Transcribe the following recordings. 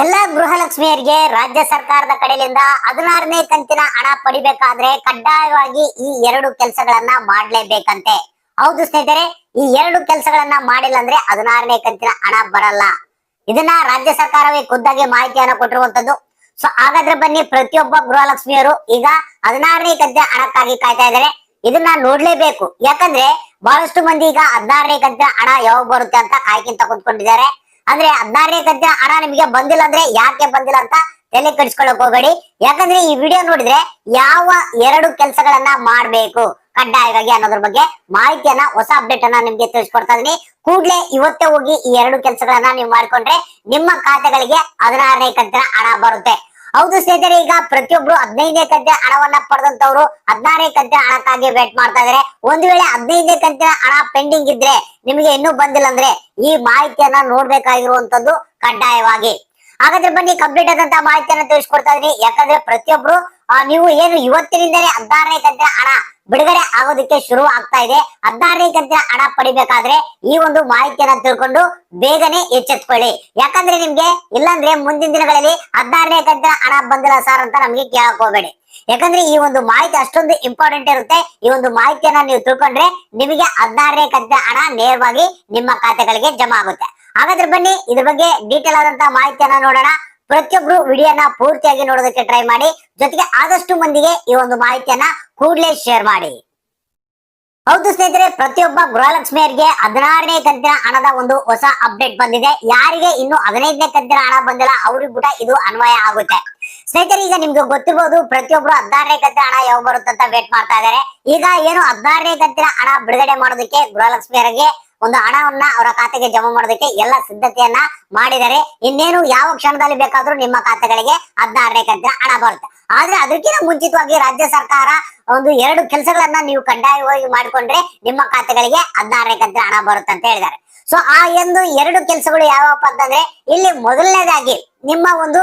ಎಲ್ಲ ಗೃಹಲಕ್ಷ್ಮಿಯರಿಗೆ ರಾಜ್ಯ ಸರ್ಕಾರದ ಕಡೆಯಿಂದ ಹದಿನಾರನೇ ಕಂತಿನ ಹಣ ಪಡಿಬೇಕಾದ್ರೆ ಕಡ್ಡಾಯವಾಗಿ ಈ ಎರಡು ಕೆಲಸಗಳನ್ನ ಮಾಡ್ಲೇಬೇಕಂತೆ. ಹೌದು ಸ್ನೇಹಿತರೆ, ಈ ಎರಡು ಕೆಲಸಗಳನ್ನ ಮಾಡಿಲ್ಲ ಅಂದ್ರೆ ಹದಿನಾರನೇ ಕಂತಿನ ಹಣ ಬರಲ್ಲ. ಇದನ್ನ ರಾಜ್ಯ ಸರ್ಕಾರವೇ ಖುದ್ದಾಗಿ ಮಾಹಿತಿಯನ್ನ ಕೊಟ್ಟಿರುವಂತದ್ದು. ಸೊ ಹಾಗಾದ್ರೆ ಬನ್ನಿ, ಪ್ರತಿಯೊಬ್ಬ ಗೃಹಲಕ್ಷ್ಮಿಯರು ಈಗ ಹದಿನಾರನೇ ಕಂತಿನ ಹಣಕ್ಕಾಗಿ ಕಾಯ್ತಾ ಇದ್ದಾರೆ. ಇದನ್ನ ನೋಡ್ಲೇಬೇಕು. ಯಾಕಂದ್ರೆ, ಬಹಳಷ್ಟು ಮಂದಿ ಈಗ ಹದಿನಾರನೇ ಕಂತಿನ ಹಣ ಯಾವಾಗ ಬರುತ್ತೆ ಅಂತ ಕಾಯ್ಕಿಂತ ಕುತ್ಕೊಂಡಿದ್ದಾರೆ. ಅಂದ್ರೆ ಹದಿನಾರನೇ ಕಂತಿನ ಹಣ ನಿಮಗೆ ಬಂದಿಲ್ಲ ಅಂದ್ರೆ ಯಾಕೆ ಬಂದಿಲ್ಲ ಅಂತ ತಲೆ ಕಟ್ಸ್ಕೊಳಕ್ ಹೋಗಬೇಡಿ. ಯಾಕಂದ್ರೆ ಈ ವಿಡಿಯೋ ನೋಡಿದ್ರೆ ಯಾವ ಎರಡು ಕೆಲಸಗಳನ್ನ ಮಾಡ್ಬೇಕು? ಕಡ್ಡಾಯವಾಗಿ ಅನ್ನೋದ್ರ ಬಗ್ಗೆ ಮಾಹಿತಿಯನ್ನ, ಹೊಸ ಅಪ್ಡೇಟ್ ಅನ್ನ ನಿಮ್ಗೆ ತಿಳಿಸ್ಕೊಡ್ತಾ ಇದೀನಿ ಕೂಡ್ಲೆ ಇವತ್ತೇ ಹೋಗಿ ಈ ಎರಡು ಕೆಲಸಗಳನ್ನ ನೀವು ಮಾಡ್ಕೊಂಡ್ರೆ ನಿಮ್ಮ ಖಾತೆಗಳಿಗೆ ಹದಿನಾರನೇ ಕಂತಿನ ಹಣ ಬರುತ್ತೆ. ಹೌದು ಸ್ನೇಹಿತರೆ, ಈಗ ಪ್ರತಿಯೊಬ್ರು ಹದಿನೈದನೇ ಕಂತಿನ ಹಣವನ್ನ ಪಡೆದಂತವ್ರು ಹದಿನಾರನೇ ಕಂತಿನ ಹಣಕ್ಕಾಗಿ ವೇಟ್ ಮಾಡ್ತಾ ಇದಾರೆ ಒಂದು ವೇಳೆ ಹದಿನೈದನೇ ಕಂತಿನ ಹಣ ಪೆಂಡಿಂಗ್ ಇದ್ರೆ ನಿಮಗೆ ಇನ್ನೂ ಬಂದಿಲ್ಲ ಅಂದ್ರೆ ಈ ಮಾಹಿತಿಯನ್ನ ನೋಡ್ಬೇಕಾಗಿರುವಂತದ್ದು ಕಡ್ಡಾಯವಾಗಿ. ಹಾಗಾದ್ರೆ ಬನ್ನಿ ಕಂಪ್ಲೀಟ್ ಆದಂತ ಮಾಹಿತಿಯನ್ನು ತಿಳಿಸ್ಕೊಡ್ತಾ ಇದೀನಿ ಯಾಕಂದ್ರೆ ಪ್ರತಿಯೊಬ್ರು ನೀವು ಏನು ಇವತ್ತಿನಿಂದಲೇ ಹದಿನಾರನೇ ಕಂತಿನ ಹಣ ಬಿಡುಗಡೆ ಆಗೋದಕ್ಕೆ ಶುರು ಆಗ್ತಾ ಇದೆ. ಹದಿನಾರನೇ ಕಂತಿನ ಹಣ ಪಡಿಬೇಕಾದ್ರೆ ಈ ಒಂದು ಮಾಹಿತಿಯನ್ನ ತಿಳ್ಕೊಂಡು ಬೇಗನೆ ಎಚ್ಚೆತ್ಕೊಳ್ಳಿ. ಯಾಕಂದ್ರೆ ನಿಮ್ಗೆ ಇಲ್ಲಾಂದ್ರೆ ಮುಂದಿನ ದಿನಗಳಲ್ಲಿ ಹದಿನಾರನೇ ಕಂತಿನ ಹಣ ಬಂದಿಲ್ಲ ಸರ್ ಅಂತ ನಮ್ಗೆ ಕೇಳಕ್ ಹೋಗ್ಬೇಡಿ. ಯಾಕಂದ್ರೆ ಈ ಒಂದು ಮಾಹಿತಿ ಅಷ್ಟೊಂದು ಇಂಪಾರ್ಟೆಂಟ್ ಇರುತ್ತೆ. ಈ ಒಂದು ಮಾಹಿತಿಯನ್ನ ನೀವು ತಿಳ್ಕೊಂಡ್ರೆ ನಿಮಗೆ ಹದಿನಾರನೇ ಕಂತಿನ ಹಣ ನೇರವಾಗಿ ನಿಮ್ಮ ಖಾತೆಗಳಿಗೆ ಜಮಾ ಆಗುತ್ತೆ. ಹಾಗಾದ್ರೆ ಬನ್ನಿ, ಇದ್ರ ಬಗ್ಗೆ ಡೀಟೇಲ್ ಆದಂತ ಮಾಹಿತಿಯನ್ನ ನೋಡೋಣ. ಪ್ರತಿಯೊಬ್ರು ವಿಡಿಯೋನ ಪೂರ್ತಿಯಾಗಿ ನೋಡೋದಕ್ಕೆ ಟ್ರೈ ಮಾಡಿ. ಜೊತೆಗೆ ಆದಷ್ಟು ಮಂದಿಗೆ ಈ ಒಂದು ಮಾಹಿತಿಯನ್ನ ಕೂಡಲೇ ಶೇರ್ ಮಾಡಿ. ಹೌದು ಸ್ನೇಹಿತರೆ, ಪ್ರತಿಯೊಬ್ಬ ಗೃಹಲಕ್ಷ್ಮಿಯರಿಗೆ ಹದಿನಾರನೇ ಕಂತಿನ ಹಣದ ಒಂದು ಹೊಸ ಅಪ್ಡೇಟ್ ಬಂದಿದೆ. ಯಾರಿಗೆ ಇನ್ನು ಹದಿನೈದನೇ ಕಂತಿನ ಹಣ ಬಂದಿಲ್ಲ, ಅವ್ರಿಗೆ ಕೂಡ ಇದು ಅನ್ವಯ ಆಗುತ್ತೆ. ಸ್ನೇಹಿತರೆ, ಈಗ ನಿಮ್ಗೆ ಗೊತ್ತಿರಬಹುದು ಪ್ರತಿಯೊಬ್ರು ಹದಿನಾರನೇ ಕಂತಿನ ಹಣ ಯಾವ ಬರುತ್ತಂತ ವೇಟ್ ಮಾಡ್ತಾ ಇದಾರೆ ಈಗ ಏನು ಹದಿನಾರನೇ ಕಂತಿನ ಹಣ ಬಿಡುಗಡೆ ಮಾಡೋದಕ್ಕೆ ಗೃಹಲಕ್ಷ್ಮಿಯರಿಗೆ ಒಂದು ಹಣವನ್ನ ಅವರ ಖಾತೆಗೆ ಜಮಾ ಮಾಡೋದಕ್ಕೆ ಎಲ್ಲ ಸಿದ್ಧತೆಯನ್ನ ಮಾಡಿದರೆ ಇನ್ನೇನು ಯಾವ ಕ್ಷಣದಲ್ಲಿ ಬೇಕಾದ್ರೂ ನಿಮ್ಮ ಖಾತೆಗಳಿಗೆ ಹದಿನಾರನೇ ಕಂತಿನ ಹಣ ಬರುತ್ತೆ. ಆದ್ರೆ ಅದಕ್ಕಿಂತ ಮುಂಚಿತವಾಗಿ ರಾಜ್ಯ ಸರ್ಕಾರ ಒಂದು ಎರಡು ಕೆಲಸಗಳನ್ನ ನೀವು ಕಡ್ಡಾಯವಾಗಿ ಮಾಡಿಕೊಂಡ್ರೆ ನಿಮ್ಮ ಖಾತೆಗಳಿಗೆ ಹದಿನಾರನೇ ಕಂತಿನ ಹಣ ಬರುತ್ತೆ ಅಂತ ಹೇಳಿದ್ದಾರೆ. ಸೊ ಆ ಒಂದು ಎರಡು ಕೆಲಸಗಳು ಯಾವಪ್ಪ ಅಂತಂದ್ರೆ ಇಲ್ಲಿ ಮೊದಲನೇದಾಗಿ ನಿಮ್ಮ ಒಂದು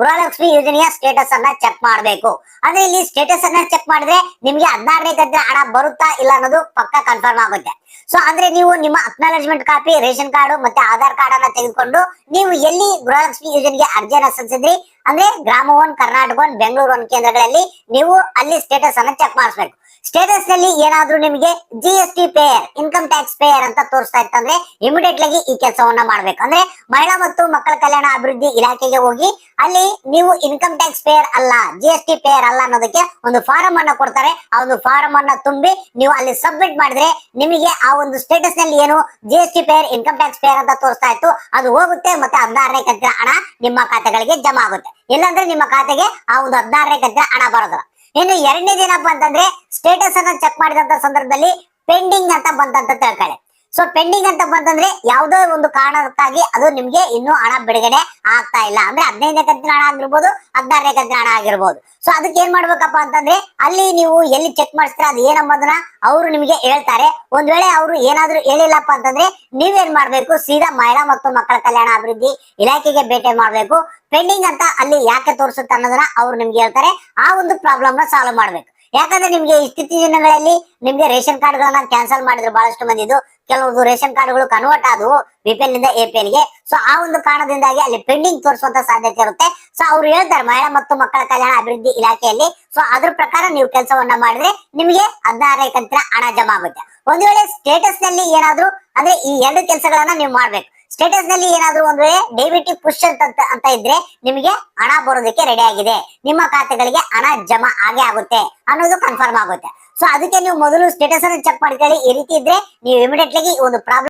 ಗೃಹಲಕ್ಷ್ಮಿ ಯೋಜನೆಯ ಸ್ಟೇಟಸ್ ಅನ್ನ ಚೆಕ್ ಮಾಡಬೇಕು. ಅಂದ್ರೆ ಇಲ್ಲಿ ಸ್ಟೇಟಸ್ ಅನ್ನ ಚೆಕ್ ಮಾಡಿದ್ರೆ ನಿಮ್ಗೆ ಹದಿನಾರನೇ ಕಂತಿನ ಹಣ ಬರುತ್ತಾ ಇಲ್ಲ ಅನ್ನೋದು ಪಕ್ಕ ಕನ್ಫರ್ಮ್ ಆಗುತ್ತೆ. ಸೊ ಅಂದ್ರೆ ನೀವು ನಿಮ್ಮ ಅಕ್ನಾಲಜ್ಮೆಂಟ್ ಕಾಪಿ ರೇಷನ್ ಕಾರ್ಡ್ ಮತ್ತೆ ಆಧಾರ್ ಕಾರ್ಡ್ ಅನ್ನ ತೆಗೆದುಕೊಂಡು ನೀವು ಎಲ್ಲಿ ಗೃಹಲಕ್ಷ್ಮಿ ಯೋಜನೆಗೆ ಅರ್ಜಿಯನ್ನ ಸಲ್ಲಿಸಿದ್ರಿ? ಅಂದ್ರೆ Grama one Karnataka one Bengaluru one ಕೇಂದ್ರಗಳಲ್ಲಿ ನೀವು ಅಲ್ಲಿ ಸ್ಟೇಟಸ್ ಅನ್ನ ಚೆಕ್ ಮಾಡಿಸ್ಬೇಕು. ಸ್ಟೇಟಸ್ನಲ್ಲಿ ಏನಾದ್ರೂ ನಿಮಗೆ G S T payer income tax payer ಅಂತ ತೋರಿಸ್ತಾ ಇತ್ತಂದ್ರೆ ಇಮಿಡಿಯೇಟ್ ಆಗಿ ಈ ಕೆಲಸವನ್ನ ಮಾಡ್ಬೇಕು. ಅಂದ್ರೆ ಮಹಿಳಾ ಮತ್ತು ಮಕ್ಕಳ ಕಲ್ಯಾಣ ಅಭಿವೃದ್ಧಿ ಇಲಾಖೆಗೆ ಹೋಗಿ ಅಲ್ಲಿ ನೀವು ಇನ್ಕಮ್ ಟ್ಯಾಕ್ಸ್ ಪೇಯರ್ ಅಲ್ಲ ಜಿ ಎಸ್ ಟಿ ಪೇಯರ್ ಅಲ್ಲ ಅನ್ನೋದಕ್ಕೆ ಒಂದು ಫಾರಂ ಅನ್ನ ಕೊಡ್ತಾರೆ. ಆ ಒಂದು ಫಾರಂ ಅನ್ನ ತುಂಬಿ ನೀವು ಅಲ್ಲಿ ಸಬ್ಮಿಟ್ ಮಾಡಿದ್ರೆ ನಿಮಗೆ ಆ ಒಂದು ಸ್ಟೇಟಸ್ನಲ್ಲಿ ಏನು G S T payer income tax payer ಅಂತ ತೋರಿಸ್ತಾ ಇತ್ತು, ಅದು ಹೋಗುತ್ತೆ ಮತ್ತೆ ಹದಿನಾರನೇ ಕಂತಿನ ಹಣ ನಿಮ್ಮ ಖಾತೆಗಳಿಗೆ ಜಮಾ ಆಗುತ್ತೆ. ಇಲ್ಲಾಂದ್ರೆ ನಿಮ್ಮ ಖಾತೆಗೆ ಆ ಒಂದು ಹದಿನಾರನೇ ಕಂತಿನ ಹಣ ಬರೋದಿಲ್ಲ. ಇನ್ನು ಎರಡನೇ ದಿನ ಅಂತಂದ್ರೆ ಸ್ಟೇಟಸ್ ಅನ್ನ ಚೆಕ್ ಮಾಡಿದಂತ ಸಂದರ್ಭದಲ್ಲಿ ಪೆಂಡಿಂಗ್ ಅಂತ ಬಂತಂತ ತಿಳ್ಕೊಳ್ಳಿ ಸೊ ಪೆಂಡಿಂಗ್ ಅಂತ ಬಂತಂದ್ರೆ ಯಾವುದೋ ಒಂದು ಕಾರಣಕ್ಕಾಗಿ ಅದು ನಿಮ್ಗೆ ಇನ್ನೂ ಹಣ ಬಿಡುಗಡೆ ಆಗ್ತಾ ಇಲ್ಲ. ಅಂದ್ರೆ ಹದಿನೈದನೇ ಕಂತಿನ ಹಣ ಆಗಿರ್ಬೋದು, ಹದಿನಾರನೇ ಕಂತಿನ ಹಣ ಆಗಿರ್ಬೋದು. ಸೊ ಅದಕ್ಕೆ ಏನ್ ಮಾಡ್ಬೇಕಪ್ಪ ಅಂತಂದ್ರೆ ಅಲ್ಲಿ ನೀವು ಎಲ್ಲಿ ಚೆಕ್ ಮಾಡಿಸ್ತೀರ, ಅದು ಏನಂಬೋದನ್ನ ಅವರು ನಿಮಗೆ ಹೇಳ್ತಾರೆ. ಒಂದ್ ವೇಳೆ ಅವರು ಏನಾದ್ರೂ ಹೇಳಿಲ್ಲಪ್ಪ ಅಂತಂದ್ರೆ ನೀವೇನ್ ಮಾಡ್ಬೇಕು? ಸೀದಾ ಮಹಿಳಾ ಮತ್ತು ಮಕ್ಕಳ ಕಲ್ಯಾಣ ಅಭಿವೃದ್ಧಿ ಇಲಾಖೆಗೆ ಭೇಟಿ ಮಾಡ್ಬೇಕು. ಪೆಂಡಿಂಗ್ ಅಂತ ಅಲ್ಲಿ ಯಾಕೆ ತೋರಿಸುತ್ತೆ ಅನ್ನೋದನ್ನ ಅವ್ರು ನಿಮ್ಗೆ ಹೇಳ್ತಾರೆ. ಆ ಒಂದು ಪ್ರಾಬ್ಲಮ್ನ ಸಾಲ್ವ್ ಮಾಡ್ಬೇಕು. ಯಾಕಂದ್ರೆ ನಿಮ್ಗೆ ಇತ್ತೀಚಿನ ದಿನಗಳಲ್ಲಿ ನಿಮ್ಗೆ ರೇಷನ್ ಕಾರ್ಡ್ ಗಳನ್ನ ಕ್ಯಾನ್ಸಲ್ ಮಾಡಿದ್ರು ಬಹಳಷ್ಟು ಮಂದಿದು. ಕೆಲವೊಂದು ರೇಷನ್ ಕಾರ್ಡ್ಗಳು ಕನ್ವರ್ಟ್ ಆದವು ಬಿಪಿಎಲ್ನಿಂದ ಎಪಿಎಲ್ಗೆ. ಸೊ ಆ ಒಂದು ಕಾರಣದಿಂದಾಗಿ ಅಲ್ಲಿ ಪೆಂಡಿಂಗ್ ತೋರಿಸುವಂತ ಸಾಧ್ಯತೆ ಇರುತ್ತೆ. ಸೊ ಅವ್ರು ಹೇಳ್ತಾರೆ, ಮಹಿಳಾ ಮತ್ತು ಮಕ್ಕಳ ಕಲ್ಯಾಣ ಅಭಿವೃದ್ಧಿ ಇಲಾಖೆಯಲ್ಲಿ. ಸೊ ಅದ್ರ ಪ್ರಕಾರ ನೀವು ಕೆಲಸವನ್ನ ಮಾಡಿದ್ರೆ ನಿಮಗೆ ಹದಿನಾರನೇ ಕಂತಿನ ಹಣ ಜಮಾ ಆಗುತ್ತೆ. ಒಂದು ವೇಳೆ ಸ್ಟೇಟಸ್ನಲ್ಲಿ ಏನಾದ್ರು, ಅಂದ್ರೆ ಈ ಎರಡು ಕೆಲಸಗಳನ್ನ ನೀವು ಮಾಡ್ಬೇಕು. ಸ್ಟೇಟಸ್ನಲ್ಲಿ ಏನಾದ್ರೂ ಒಂದು ವೇಳೆ ಪುಶ್ ಅಂತ ಅಂತ ಇದ್ರೆ ನಿಮಗೆ ಹಣ ಬರೋದಕ್ಕೆ ರೆಡಿ ಆಗಿದೆ. ನಿಮ್ಮ ಖಾತೆಗಳಿಗೆ ಹಣ ಜಮಾ ಆಗೇ ಆಗುತ್ತೆ ಅನ್ನೋದು ಕನ್ಫರ್ಮ್ ಆಗುತ್ತೆ. ಸೊ ಅದಕ್ಕೆ ನೀವು ಮೊದಲು ಸ್ಟೇಟಸ್ ಅನ್ನು ಚೆಕ್ ಮಾಡ್ಕೊಳ್ಳಿ. ಈ ರೀತಿ ಇದ್ರೆ ನೀವು ಇಮಿಡಿಯೇಟ್ಲಿ ಒಂದು ಪ್ರಾಬ್ಲಮ್